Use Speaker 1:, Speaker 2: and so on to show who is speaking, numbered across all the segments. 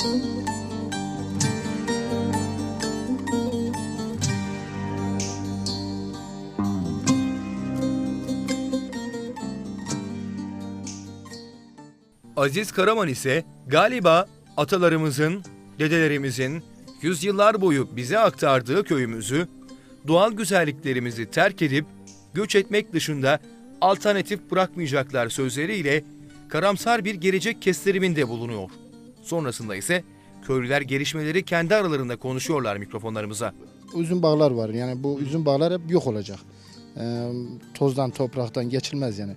Speaker 1: Aziz Karaman ise galiba atalarımızın, dedelerimizin yüzyıllar boyu bize aktardığı köyümüzü, doğal güzelliklerimizi terk edip göç etmek dışında alternatif bırakmayacaklar sözleriyle karamsar bir gelecek kestiriminde bulunuyor. Sonrasında ise köylüler gelişmeleri kendi aralarında konuşuyorlar mikrofonlarımıza.
Speaker 2: Üzüm bağlar var. Yani bu üzüm bağlar hep yok olacak. Ee, tozdan, topraktan geçilmez yani.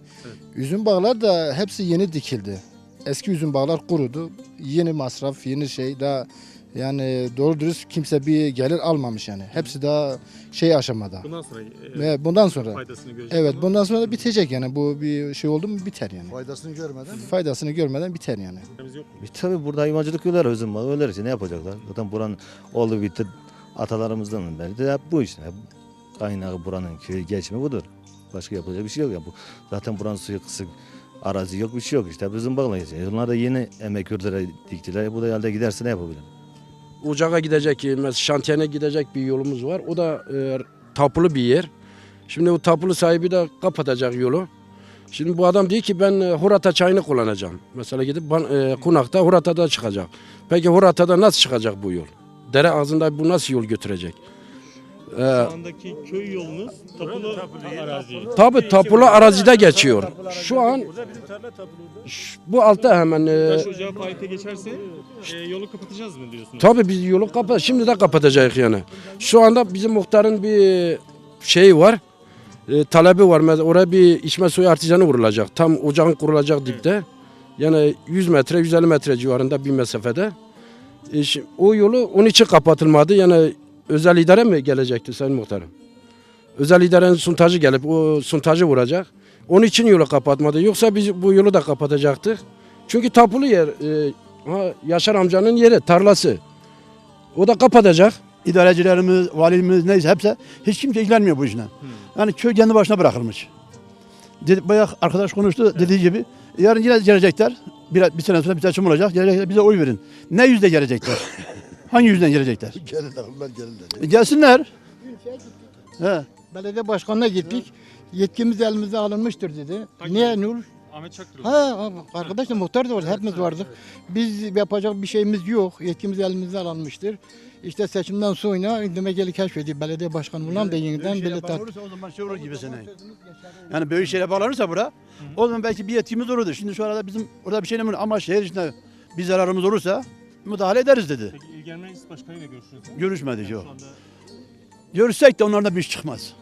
Speaker 2: Üzüm bağlar da hepsi yeni dikildi. Eski üzüm bağlar kurudu. Yeni masraf, yeni şey daha yani doğru dürüst kimse bir gelir almamış yani. Hepsi daha şey aşamada.
Speaker 3: Bundan sonra e,
Speaker 2: Ve bundan sonra
Speaker 3: faydasını görecek.
Speaker 2: evet
Speaker 3: ama
Speaker 2: bundan sonra da bitecek yani. Bu bir şey oldu mu biter yani.
Speaker 4: Faydasını görmeden
Speaker 2: Faydasını görmeden biter yani.
Speaker 3: faydamız yok mu?
Speaker 5: E, Tabii burada hayvancılık yolları özüm var. Öyle işte ne yapacaklar? Zaten buranın oldu bitti atalarımızdan beri de hep bu işte. Hep kaynağı buranın köyü geçme budur. Başka yapılacak bir şey yok ya. Bu, zaten buranın suyu kısık. Arazi yok bir şey yok işte. Bizim bağlayacağız. Onlar da yeni emek yurtlara diktiler. Bu da yolda giderse ne yapabilir?
Speaker 6: Ucağa gidecek, mesela şantiyene gidecek bir yolumuz var. O da e, tapulu bir yer. Şimdi o tapulu sahibi de kapatacak yolu. Şimdi bu adam diyor ki ben e, Hurata çayını kullanacağım. Mesela gidip ban, e, Kunak'ta Hurata'da çıkacak. Peki Hurata'da nasıl çıkacak bu yol? Dere ağzında bu nasıl yol götürecek?
Speaker 3: Şu andaki köy yolunuz tapulu arazi.
Speaker 6: tabi tapulu arazide geçiyor. Şu an bu altta hemen e,
Speaker 3: Taş ocağı faaliyete geçerse e, yolu kapatacağız mı diyorsunuz?
Speaker 6: Tabii biz yolu kapat, şimdi de kapatacağız yani. Şu anda bizim muhtarın bir şeyi var, e, talebi var. Mesela Oraya bir içme suyu artizanı vurulacak. Tam ocağın kurulacak dipte. Yani 100 metre, 150 metre civarında bir mesafede. E, şi- o yolu onun için kapatılmadı. Yani özel idare mi gelecekti Sayın Muhtarım? Özel idarenin suntajı gelip o suntajı vuracak. Onun için yolu kapatmadı. Yoksa biz bu yolu da kapatacaktık. Çünkü tapulu yer. e, ha, Yaşar amcanın yeri, tarlası. O da kapatacak.
Speaker 7: idarecilerimiz, valimiz neyse hepsi hiç kimse ilgilenmiyor bu işle. Yani köy kendi başına bırakılmış. Dedi, bayağı arkadaş konuştu dediği gibi yarın yine gelecekler. Bir, bir sene sonra bir seçim olacak. Gelecekler bize oy verin. Ne yüzde gelecekler? Hangi yüzden gelecekler?
Speaker 4: gelirler, onlar gelirler.
Speaker 7: E, gelsinler. He.
Speaker 2: Belediye başkanına gittik. Yetkimiz elimize alınmıştır dedi. Niye Nur?
Speaker 3: Ahmet Çaktırıl.
Speaker 2: Ha arkadaşlar muhtar da vardı, hepimiz vardık. Biz yapacak bir şeyimiz yok. Yetkimiz elimizde alınmıştır. İşte seçimden sonra Demegeli keşfedildi. Belediye başkanı olan da yeniden
Speaker 7: Böyle o zaman şey olur gibi sene. Yani böyle şeyle bağlanırsa bura o zaman belki bir yetkimiz olurdu. Şimdi şu arada bizim orada bir şey mi ama şehir içinde bir zararımız olursa müdahale ederiz dedi.
Speaker 3: Peki İl Genel Meclis Başkanı ile görüşürüz. mü?
Speaker 7: Görüşmedik
Speaker 3: Yani
Speaker 7: yok. Görüşsek de onlardan bir iş çıkmaz.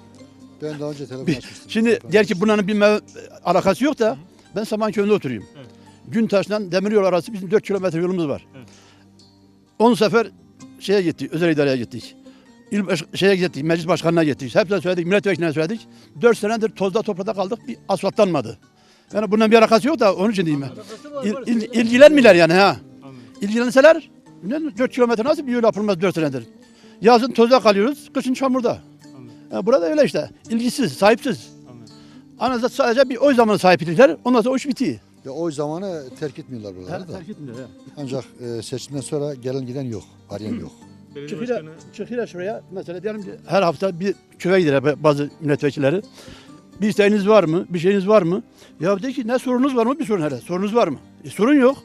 Speaker 4: Ben daha önce telefon
Speaker 7: Bir-
Speaker 4: açmıştım.
Speaker 7: Şimdi gerçi bunların bir mev- alakası yok da ben Samanköy'ünde oturuyorum.
Speaker 3: Evet.
Speaker 7: Güntaş'tan Demiryol arası bizim 4 kilometre yolumuz var.
Speaker 3: Evet.
Speaker 7: 10 sefer şeye gittik, özel idareye gittik. İl baş- şeye gittik, meclis başkanına gittik. Hepsine söyledik, milletvekiline söyledik. 4 senedir tozda toprada kaldık, bir asfaltlanmadı. Yani bundan bir alakası yok da onun için diyeyim ben. İl, il, ilgilenmiyorlar yani ha. İlgilenseler ne 4 kilometre nasıl bir yol yapılmaz 4 senedir. Yazın tozda kalıyoruz, kışın çamurda.
Speaker 3: Anladım.
Speaker 7: Ha, burada öyle işte. İlgisiz, sahipsiz.
Speaker 3: Anladım.
Speaker 7: Anasında sadece bir oy zamanı sahiplikler. Ondan sonra o iş bitiyor.
Speaker 4: Ya oy zamanı terk etmiyorlar buraları da. Ancak e, seçimden sonra gelen giden yok. Arayan yok.
Speaker 7: Çıkıyla, çıkıyla şuraya mesela diyelim ki her hafta bir köye gider bazı milletvekilleri. Bir isteğiniz var mı? Bir şeyiniz var mı? Ya de ki ne sorunuz var mı? Bir sorun hele. Sorunuz var mı? E, sorun yok.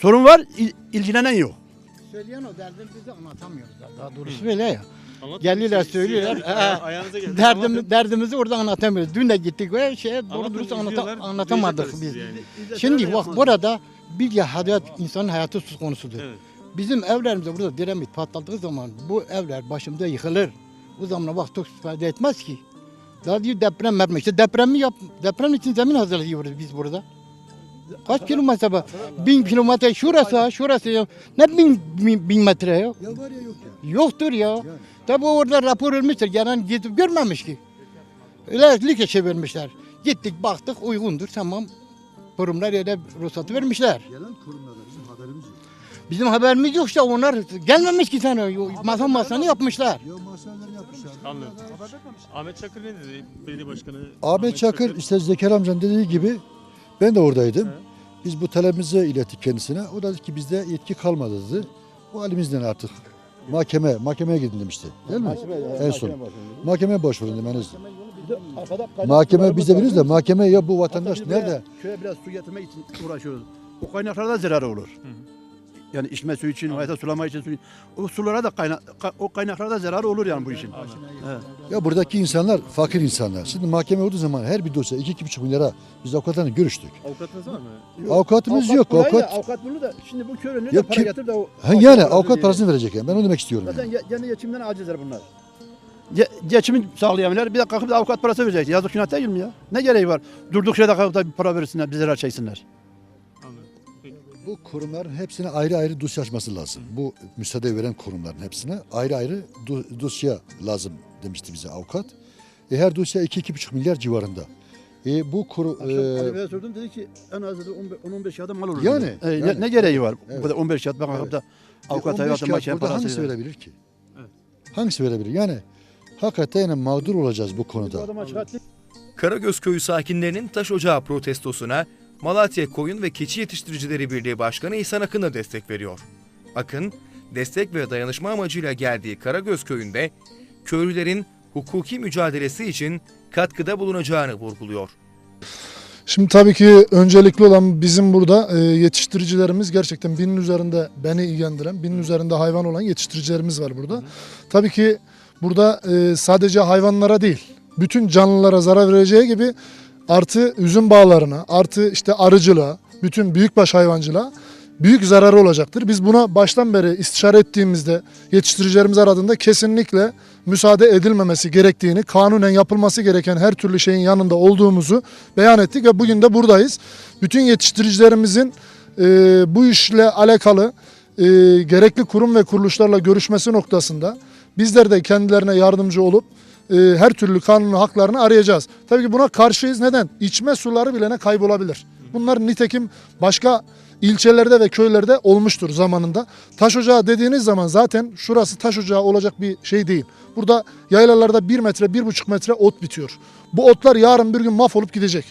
Speaker 7: Sorun var, il- ilgilenen yok.
Speaker 2: Söyleyen o derdini bize anlatamıyoruz. ya. Daha doğrusu böyle ya.
Speaker 3: anlatın.
Speaker 2: Söylüyorlar. Ee,
Speaker 3: Ayağınıza geldi. Anlatın.
Speaker 2: Derdimiz, derdimizi orada anlatamıyoruz. Dün de gittik ve şeye doğru dürüst anlata- anlatamadık biz.
Speaker 3: yani.
Speaker 2: Şimdi bak burada bir hayat, insanın hayatı söz konusudur.
Speaker 3: Evet.
Speaker 2: Bizim evlerimizde burada dinamit patladığı zaman bu evler başımıza yıkılır. O zaman bak çok ifade etmez ki. Daha diyor deprem yapma. İşte depremi yap, deprem için zemin hazırlıyoruz biz burada. Kaç kilometre var? Bin kilometre şurası ha, şurası ya. Ne bin, bin, bin metre ya?
Speaker 4: Ya var ya yok ya.
Speaker 2: Yoktur ya. Tabi orada rapor ölmüştür. Gelen gidip görmemiş ki. Öyle like çevirmişler. Gittik baktık uygundur tamam. Kurumlar öyle ruhsatı vermişler.
Speaker 4: Gelen kurumlarda bizim haberimiz yok.
Speaker 2: Bizim haberimiz yok işte onlar gelmemiş ki sana. Masa masanı yapmışlar.
Speaker 4: Ya masaları yapmışlar.
Speaker 3: Anlıyorum. Ahmet Çakır ne dedi? Belediye Başkanı
Speaker 4: Ahmet Çakır işte Zekeriya amcanın dediği gibi ben de oradaydım.
Speaker 3: He.
Speaker 4: Biz bu talebimizi ilettik kendisine. O da dedi ki bizde yetki kalmadı dedi. Bu halimizden artık mahkeme mahkemeye gidin demişti. Değil mi? En son. Mahkemeye başvurun demeniz. Mahkeme biz de biliyoruz da mahkeme ya bu vatandaş nerede?
Speaker 7: Köye biraz su getirmek için uğraşıyoruz. O kaynaklarda zararı olur. Yani içme suyu için, hayata sulama için suyu. O sulara da kaynak, ka- o kaynaklarda zararı olur yani bu işin. Evet.
Speaker 4: Ya buradaki insanlar fakir insanlar. Şimdi mahkeme olduğu zaman her bir dosya 2-2,5 milyara biz avukatlarla görüştük.
Speaker 3: avukatınız var mı?
Speaker 4: Avukatımız yok.
Speaker 7: kolay da,
Speaker 4: Avukat,
Speaker 7: avukat bunu da şimdi bu köylü
Speaker 4: Ya
Speaker 7: nerede para
Speaker 4: kim-
Speaker 7: getir de o
Speaker 4: ha yani avukat parasını verecek yani. Ben onu demek istiyorum.
Speaker 7: Zaten
Speaker 4: Yani.
Speaker 7: ye- kendi geçimden acizler bunlar. Ge geçimi sağlayamıyorlar. Bir de kalkıp da avukat parası verecek. Yazık günah değil mi ya? Ne gereği var? Durduk yere kalkıp da bir para versinler, bir zarar çeksinler.
Speaker 4: Bu kurumların hepsine ayrı ayrı dosya açması lazım. Bu müsaade veren kurumların hepsine ayrı ayrı do- dosya lazım demişti bize avukat. E, her dosya 2-2,5 milyar civarında. E, bu kuru,
Speaker 7: Akşam
Speaker 4: e,
Speaker 7: sordum dedi ki en az dedi 10-15 kağıda mal olur.
Speaker 4: Yani.
Speaker 7: E,
Speaker 4: yani.
Speaker 7: Ne, ne gereği var?
Speaker 4: Evet.
Speaker 7: Bu kadar 15 kağıt ben kalkıp da avukat
Speaker 4: 15
Speaker 7: hayatı
Speaker 4: kağıt
Speaker 7: mahkeme
Speaker 4: burada
Speaker 7: parası
Speaker 4: hangisi verebilir ki?
Speaker 3: Evet.
Speaker 4: Hangisi verebilir? Yani hakikaten yani mağdur olacağız bu konuda.
Speaker 8: Karagöz Köyü sakinlerinin taş ocağı protestosuna Malatya Koyun ve Keçi Yetiştiricileri Birliği Başkanı İhsan Akın da destek veriyor. Akın, destek ve dayanışma amacıyla geldiği Karagöz Köyü'nde köylülerin hukuki mücadelesi için katkıda bulunacağını vurguluyor.
Speaker 9: Şimdi tabii ki öncelikli olan bizim burada e, yetiştiricilerimiz gerçekten binin üzerinde beni ilgilendiren, binin üzerinde hayvan olan yetiştiricilerimiz var burada. Tabii ki burada e, sadece hayvanlara değil, bütün canlılara zarar vereceği gibi artı üzüm bağlarına, artı işte arıcılığa, bütün büyükbaş hayvancılığa büyük zararı olacaktır. Biz buna baştan beri istişare ettiğimizde yetiştiricilerimiz aradığında kesinlikle müsaade edilmemesi gerektiğini, kanunen yapılması gereken her türlü şeyin yanında olduğumuzu beyan ettik ve bugün de buradayız. Bütün yetiştiricilerimizin e, bu işle alakalı e, gerekli kurum ve kuruluşlarla görüşmesi noktasında bizler de kendilerine yardımcı olup e, her türlü kanuni haklarını arayacağız. Tabii ki buna karşıyız. Neden? İçme suları bile ne kaybolabilir. Bunlar nitekim başka ilçelerde ve köylerde olmuştur zamanında. Taş ocağı dediğiniz zaman zaten şurası taş ocağı olacak bir şey değil. Burada yaylalarda bir metre, bir buçuk metre ot bitiyor. Bu otlar yarın bir gün mahvolup gidecek.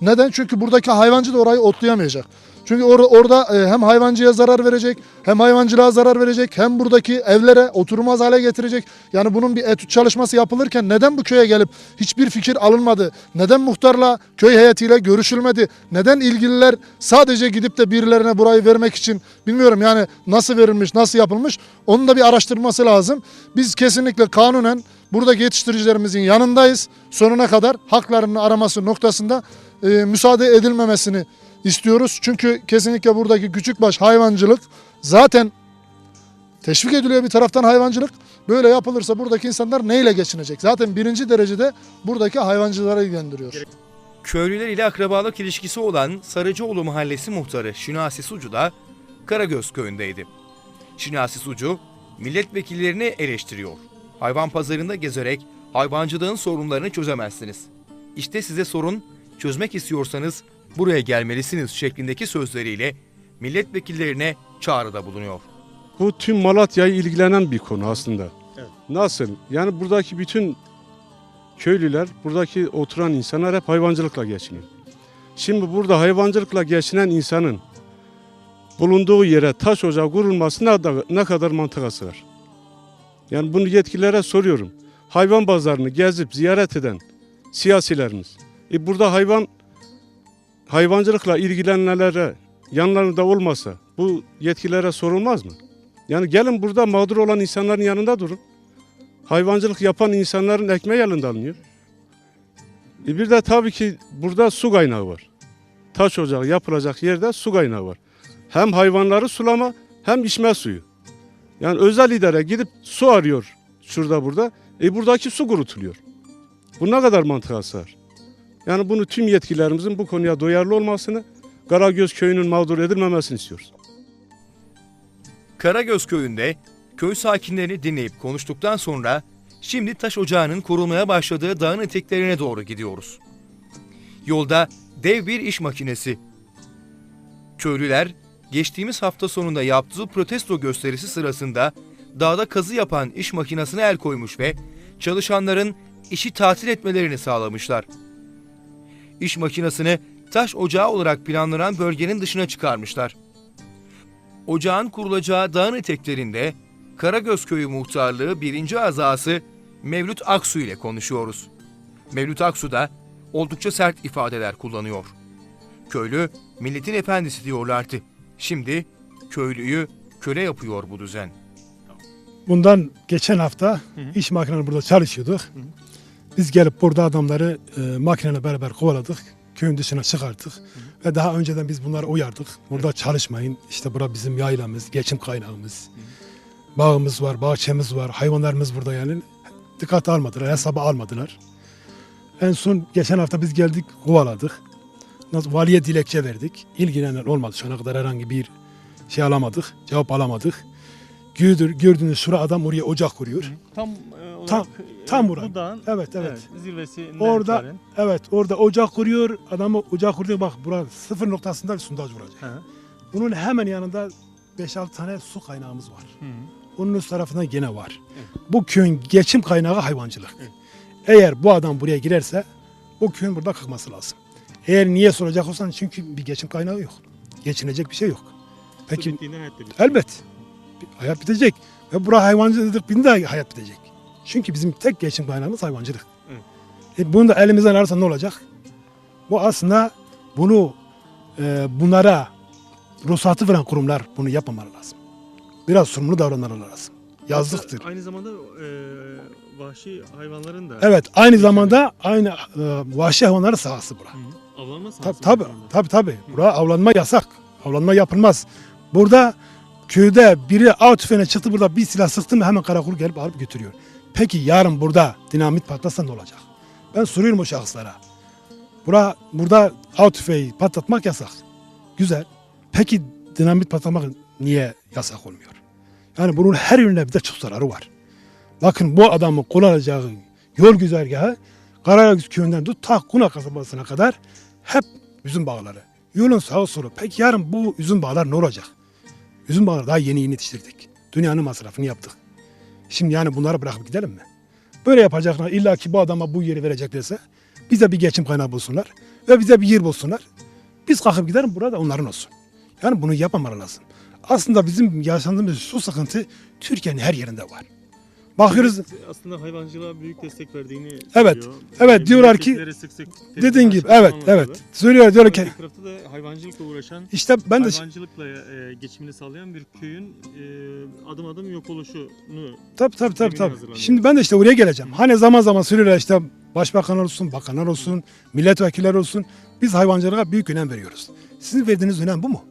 Speaker 9: Neden? Çünkü buradaki hayvancı da orayı otlayamayacak. Çünkü or- orada e, hem hayvancıya zarar verecek, hem hayvancılığa zarar verecek, hem buradaki evlere oturmaz hale getirecek. Yani bunun bir etüt çalışması yapılırken neden bu köye gelip hiçbir fikir alınmadı? Neden muhtarla, köy heyetiyle görüşülmedi? Neden ilgililer sadece gidip de birilerine burayı vermek için bilmiyorum yani nasıl verilmiş, nasıl yapılmış? Onun da bir araştırması lazım. Biz kesinlikle kanunen buradaki yetiştiricilerimizin yanındayız. Sonuna kadar haklarını araması noktasında e, müsaade edilmemesini istiyoruz. Çünkü kesinlikle buradaki küçükbaş hayvancılık zaten teşvik ediliyor bir taraftan hayvancılık. Böyle yapılırsa buradaki insanlar neyle geçinecek? Zaten birinci derecede buradaki hayvancılara ilgilendiriyor.
Speaker 8: Köylüler ile akrabalık ilişkisi olan Sarıcıoğlu Mahallesi muhtarı Şinasi Sucu da Karagöz köyündeydi. Şinasi Sucu milletvekillerini eleştiriyor. Hayvan pazarında gezerek hayvancılığın sorunlarını çözemezsiniz. İşte size sorun, çözmek istiyorsanız buraya gelmelisiniz şeklindeki sözleriyle milletvekillerine çağrıda bulunuyor.
Speaker 10: Bu tüm Malatya'yı ilgilenen bir konu aslında. Nasıl? Yani buradaki bütün köylüler, buradaki oturan insanlar hep hayvancılıkla geçiniyor. Şimdi burada hayvancılıkla geçinen insanın bulunduğu yere taş ocağı kurulması ne, da- ne kadar mantığa sığar? Yani bunu yetkililere soruyorum. Hayvan pazarını gezip ziyaret eden siyasilerimiz. E burada hayvan hayvancılıkla ilgilenenlere yanlarında olmasa bu yetkililere sorulmaz mı? Yani gelin burada mağdur olan insanların yanında durun. Hayvancılık yapan insanların ekmeği elinde alınıyor. E bir de tabii ki burada su kaynağı var. Taş ocağı yapılacak yerde su kaynağı var. Hem hayvanları sulama hem içme suyu. Yani özel idare gidip su arıyor şurada burada. E buradaki su kurutuluyor. Bu ne kadar mantığa sığar? Yani bunu tüm yetkililerimizin bu konuya duyarlı olmasını, Karagöz köyünün mağdur edilmemesini istiyoruz.
Speaker 8: Karagöz köyünde köy sakinlerini dinleyip konuştuktan sonra
Speaker 1: Şimdi taş ocağının kurulmaya başladığı dağın eteklerine doğru gidiyoruz. Yolda dev bir iş makinesi. Köylüler geçtiğimiz hafta sonunda yaptığı protesto gösterisi sırasında dağda kazı yapan iş makinesine el koymuş ve çalışanların işi tatil etmelerini sağlamışlar. İş makinesini taş ocağı olarak planlanan bölgenin dışına çıkarmışlar. Ocağın kurulacağı dağın eteklerinde Karagöz Köyü Muhtarlığı 1. azası Mevlüt Aksu ile konuşuyoruz. Mevlüt Aksu da oldukça sert ifadeler kullanıyor. Köylü milletin efendisi diyorlardı. Şimdi köylüyü köle yapıyor bu düzen.
Speaker 11: Bundan geçen hafta iş makineleri burada çalışıyorduk. Biz gelip burada adamları e, makineyle beraber kovaladık. Köyün dışına çıkarttık. Ve daha önceden biz bunları uyardık. Burada çalışmayın. İşte bura bizim yaylamız, geçim kaynağımız. Bağımız var, bahçemiz var, hayvanlarımız burada yani. Dikkate almadılar, hesaba almadılar. En son geçen hafta biz geldik, kovaladık. Valiye dilekçe verdik. İlgilenen olmadı. Şu ana kadar herhangi bir şey alamadık, cevap alamadık. Gördür, gördüğünüz şura adam oraya ocak kuruyor.
Speaker 3: Tam e,
Speaker 11: Tam- tam burası.
Speaker 3: Bu dağın
Speaker 11: Evet, evet.
Speaker 3: zirvesinden
Speaker 11: Orada evet orada ocak kuruyor. Adamı ocak kuruyor bak burası sıfır noktasında bir sondaj vuracak. Bunun hemen yanında 5-6 tane su kaynağımız var. Onun üst tarafında gene var. Bu köyün geçim kaynağı hayvancılık. Eğer bu adam buraya girerse bu köyün burada kalkması lazım. Eğer niye soracak olsan çünkü bir geçim kaynağı yok. Geçinecek bir şey yok. Peki elbet hayat bitecek ve bura hayvancılık bittiğinde de hayat bitecek. Çünkü bizim tek geçim kaynağımız hayvancılık. E bunu da elimizden alırsa ne olacak? Bu aslında bunu e, bunlara ruhsatı veren kurumlar bunu yapmamalı lazım. Biraz sorumlu davranmaları lazım. Yazlıktır.
Speaker 3: Aynı zamanda e, vahşi hayvanların da
Speaker 11: Evet aynı zamanda aynı e, vahşi hayvanların sahası bura.
Speaker 3: Hı. avlanma sahası.
Speaker 11: tabi
Speaker 3: var şu anda.
Speaker 11: tabi tabi. Bura avlanma yasak. Avlanma yapılmaz. Burada köyde biri av tüfeğine çıktı burada bir silah sıktı mı hemen karakol gelip alıp götürüyor. Peki yarın burada dinamit patlasa ne olacak? Ben soruyorum o şahıslara. Bura, burada av tüfeği patlatmak yasak. Güzel. Peki dinamit patlatmak niye yasak olmuyor? Yani bunun her yönüne bir de çok zararı var. Bakın bu adamın kullanacağı yol güzergahı Karagöz köyünden tut ta Kuna kasabasına kadar hep üzüm bağları. Yolun sağı solu. Peki yarın bu üzüm bağlar ne olacak? Üzüm bağları daha yeni yeni yetiştirdik. Dünyanın masrafını yaptık. Şimdi yani bunları bırakıp gidelim mi? Böyle yapacaklar. İlla ki bu adama bu yeri vereceklerse bize bir geçim kaynağı bulsunlar ve bize bir yer bulsunlar. Biz kalkıp gidelim burada onların olsun. Yani bunu yapmamalı lazım. Aslında bizim yaşadığımız su sıkıntı Türkiye'nin her yerinde var. Bakıyoruz
Speaker 3: Aslında hayvancılığa büyük destek verdiğini
Speaker 11: Evet,
Speaker 3: söylüyor.
Speaker 11: evet,
Speaker 3: E,
Speaker 11: diyorlar ki-
Speaker 3: sık sık
Speaker 11: dediğin gibi evet evet. Söylüyor diyorlar ki
Speaker 3: tarafta da hayvancılıkla uğraşan,
Speaker 11: işte ben de
Speaker 3: hayvancılıkla e, geçimini sağlayan bir köyün e, adım adım yok oluşunu
Speaker 11: Tabii tabii tabii. Tabii. Şimdi ben de işte oraya geleceğim. Hani zaman zaman söylüyorlar işte başbakan olsun, bakanlar olsun, milletvekiller olsun. Biz hayvancılığa büyük önem veriyoruz. Sizin verdiğiniz önem bu mu?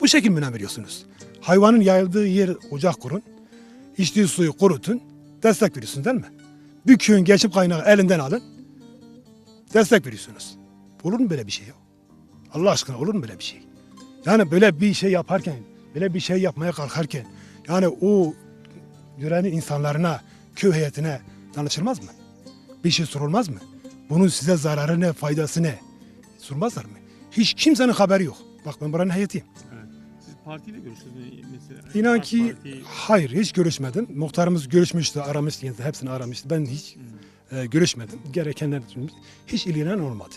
Speaker 11: Bu şekilde mi önem veriyorsunuz? Hayvanın yayıldığı yer ocak kurun. İçtiği suyu kurutun. Destek veriyorsunuz değil mi? Bir köyün geçim kaynağı elinden alın. Destek veriyorsunuz. Olur mu böyle bir şey ya? Allah aşkına olur mu böyle bir şey? Yani böyle bir şey yaparken, böyle bir şey yapmaya kalkarken yani o yörenin insanlarına, köy heyetine danışılmaz mı? Bir şey sorulmaz mı? Bunun size zararı ne, faydası ne? Sormazlar mı? Hiç kimsenin haberi yok. Bak ben buranın heyetiyim.
Speaker 3: Partiyle görüştünüz mesela?
Speaker 11: İnan
Speaker 3: AK
Speaker 11: ki
Speaker 3: Parti-
Speaker 11: hayır hiç görüşmedim. Muhtarımız görüşmüştü, aramıştı, yani hepsini aramıştı. Ben hiç e, görüşmedim. Gerekenler hiç ilgilenen olmadı.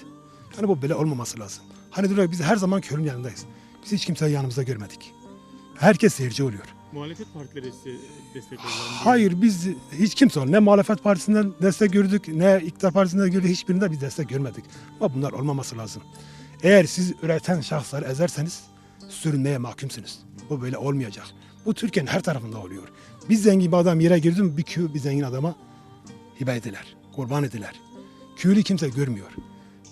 Speaker 11: Yani bu böyle olmaması lazım. Hani diyorlar biz her zaman köylünün yanındayız. Biz hiç kimseyi yanımızda görmedik. Herkes seyirci oluyor.
Speaker 3: Muhalefet partileri size destek?
Speaker 11: Hayır biz hiç kimse ne muhalefet partisinden destek gördük ne iktidar partisinden gördük hiçbirinde biz destek görmedik. Ama bunlar olmaması lazım. Eğer siz üreten şahısları ezerseniz sürünmeye mahkumsunuz. Bu böyle olmayacak. Bu Türkiye'nin her tarafında oluyor. Bir zengin bir adam yere girdi mi bir köy bir zengin adama hibe ediler, kurban ediler. Köylü kimse görmüyor.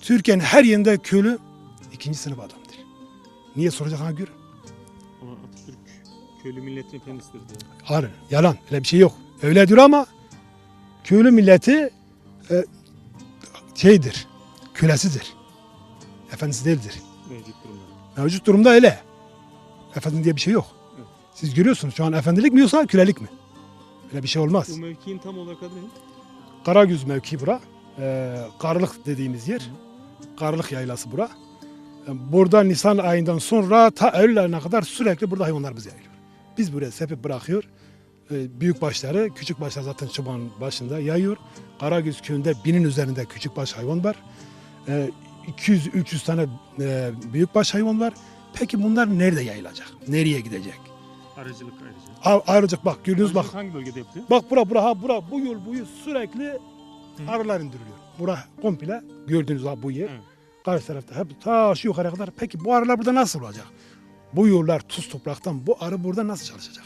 Speaker 11: Türkiye'nin her yerinde köylü ikinci sınıf adamdır. Niye soracak ha gör.
Speaker 3: Ama Atatürk köylü milletin efendisidir diyor.
Speaker 11: Hayır, yalan. Öyle bir şey yok. Öyle diyor ama köylü milleti e, şeydir, kölesidir. Efendisi değildir.
Speaker 3: Mevcut durumda.
Speaker 11: Mevcut durumda öyle. Efendi diye bir şey yok. Siz görüyorsunuz şu an efendilik mi yoksa kölelik mi? Öyle bir şey olmaz.
Speaker 3: Bu mevkiin tam olarak adı ne?
Speaker 11: Karagüz mevki bura. Ee, Karlık dediğimiz yer. Karlık yaylası bura. Ee, Burada Nisan ayından sonra ta Eylül ayına kadar sürekli burada hayvanlarımız yayılıyor. Biz buraya sepip bırakıyor. Ee, büyük başları, küçük başlar zaten çoban başında yayıyor. Karagüz köyünde binin üzerinde küçük baş hayvan var. Ee, 200-300 tane e, büyük baş hayvan var. Peki bunlar nerede yayılacak? Nereye gidecek?
Speaker 3: Aracılık ayrıca.
Speaker 11: A- Ayrıca bak gördüğünüz bak.
Speaker 3: Hangi bölgede yapılıyor?
Speaker 11: Bak bura bura ha bura bu yol boyu sürekli arılar indiriliyor. Bura komple gördüğünüz ha bu yer.
Speaker 3: Evet.
Speaker 11: Karşı tarafta hep ta şu yukarıya kadar. Peki bu arılar burada nasıl olacak? Bu yollar tuz topraktan bu arı burada nasıl çalışacak?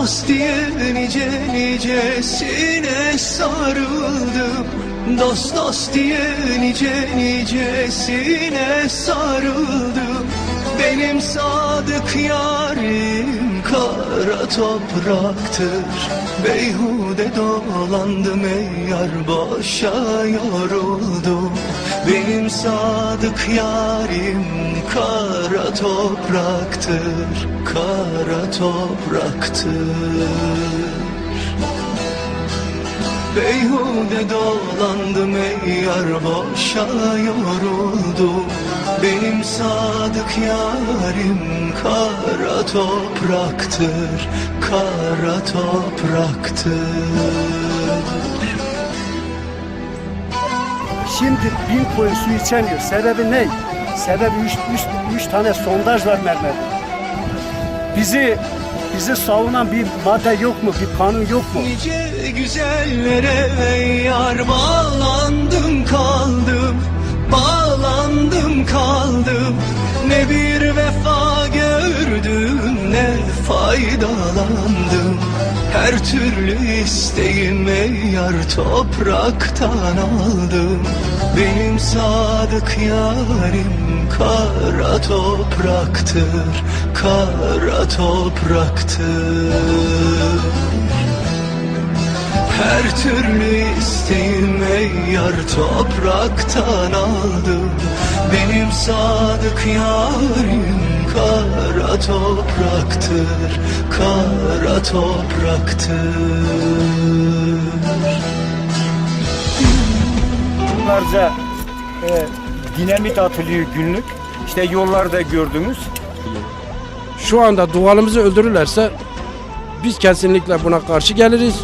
Speaker 8: Dost diye nice nicesine sarıldım. Dost dost diye nice nicesine sarıldım. Benim sadık yarim kara topraktır. Beyhude dolandım ey yar boşa yoruldum Benim sadık yarim kara topraktır Kara topraktır. Beyhude dolandım ey yar boşa yoruldum Benim sadık yarim kara topraktır Kara topraktır
Speaker 12: Şimdi bin koyun su içemiyor. Sebebi ne? Sebebi üç, üç, üç tane sondaj var mermerde. Bizi bizi savunan bir madde yok mu? Bir kanun yok mu?
Speaker 8: Nice güzellere yar bağlandım kaldım Bağlandım kaldım Ne bir vefa gördüm ne faydalandım Her türlü isteğim ey yar topraktan aldım. Benim sadık yarim kara topraktır Kara topraktır. Her türlü isteğim ey yar topraktan aldım. Benim sadık yarim kara topraktır Kara topraktır
Speaker 12: Bunlarca e, dinamit atılıyor günlük. İşte yollarda gördünüz.
Speaker 6: Şu anda doğalımızı öldürürlerse biz kesinlikle buna karşı geliriz.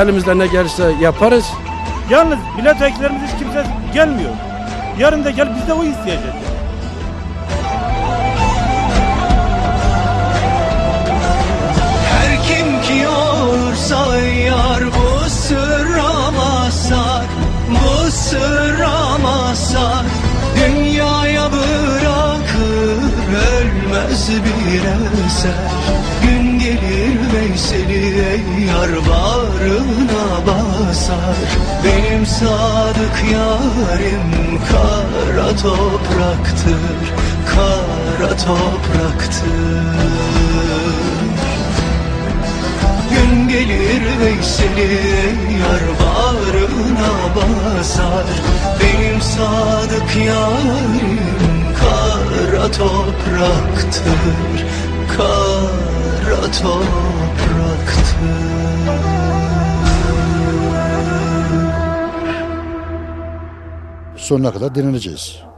Speaker 6: Elimizden ne gelirse yaparız.
Speaker 3: Yalnız milletvekillerimiz hiç kimse gelmiyor. Yarın da gel biz de o isteyeceğiz.
Speaker 8: Her kim ki olursa yar bu sırra mazhar Bu sırra mazhar Dünyaya bırakır ölmez bir eser Veysel'i ey yar bağrına basar. Benim sadık yarim kara topraktır Kara topraktır. Gün gelir Veysel'i yar bağrına basar. Benim sadık yarim kara topraktır Kara topraktır
Speaker 4: Sonuna kadar direneceğiz.